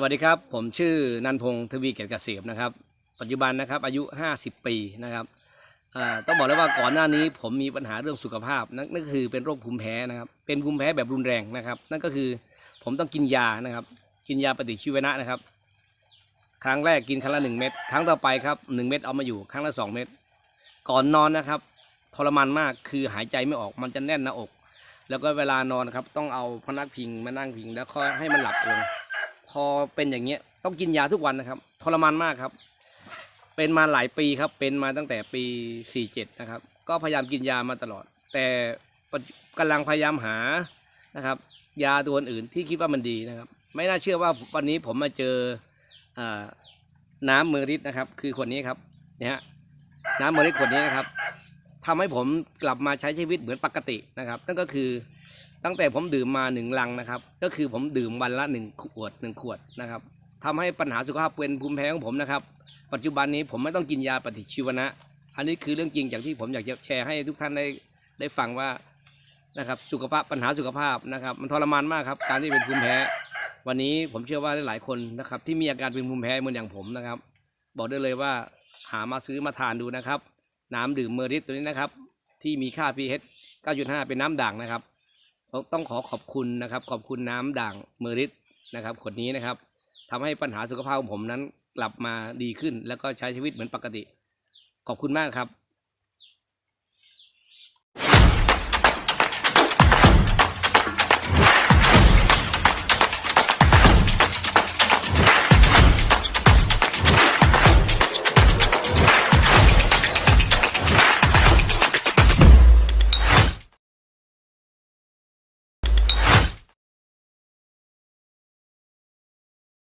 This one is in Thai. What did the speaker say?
สวัสดีครับ ผมชื่อนันพงศ์ทวีเกียรติเกษมนะครับ ปัจจุบันนะครับอายุ 50 ปีนะครับต้องบอกเลยว่าก่อนหน้านี้ผมมีปัญหาเรื่องสุขภาพนั่นนั่นก็คือเป็นโรคภูมิแพ้นะครับเป็นภูมิแพ้แบบรุนแรงนะครับ นั่นก็คือผมต้องกินยานะครับ กินยาปฏิชีวนะนะครับ ครั้งแรกกินครั้งละหนึ่งเม็ดครั้งต่อไปครับหนึ่งเม็ดเอามาอยู่ครั้งละสองเม็ดก่อนนอนนะครับทรมานมากคือหายใจไม่ออกมันจะแน่นหน้าอก แล้วก็เวลานอนครับต้องเอาพนักพิงมานั่งพิง แล้วค่อยให้มันหลับลง พอเป็นอย่างเงี้ยต้องกินยาทุกวันนะครับทรมานมากครับ เป็นมาหลายปีครับ เป็นมาตั้งแต่ปี 47 นะครับ ก็พยายามกินยามาตลอด แต่ปัจจุกำลังพยายามหานะครับ ยาตัวอื่นที่คิดว่ามันดีนะครับ ไม่น่าเชื่อว่าวันนี้ผมมาเจออน้ำเมอริสนะครับ คือขวดนี้ครับเนี่ยฮะน้ำเมอริสขวดนี้นะครับทำให้ผมกลับมาใช้ชีวิตเหมือนปกตินะครับ นั่นก็คือ ตั้งแต่ผมดื่มมาหนึ่งลังนะครับ ก็คือผมดื่มวันละหนึ่งขวดหนึ่งขวดนะครับทำให้ปัญหาสุขภาพเป็นภูมิแพ้ของผมนะครับ ปัจจุบันนี้ผมไม่ต้องกินยาปฏิชีวนะ อันนี้คือเรื่องจริงอย่างที่ผมอยากจะแชร์ให้ทุกท่านได้ได้ฟังว่านะครับสุขภาพปัญหาสุขภาพนะครับ มันทรมานมากครับการที่เป็นภูมิแพ้ วันนี้ผมเชื่อว่าหลายคนนะครับที่มีอาการเป็นภูมิแพ้เหมือนอย่างผมนะครับ บอกได้เลยว่าหามาซื้อมาทานดูนะครับ น้ำดื่มเมอริสตัวนี้นะครับ ที่มีค่า pH 9.5 เป็นน้ำด่างนะครับ ต้องต้องขอขอบคุณนะครับ ขอบคุณน้ำด่างเมริดนะครับขวดนี้นะครับทำให้ปัญหาสุขภาพของผมนั้นกลับมาดีขึ้น แล้วก็ใช้ชีวิตเหมือนปกติ ขอบคุณมากครับ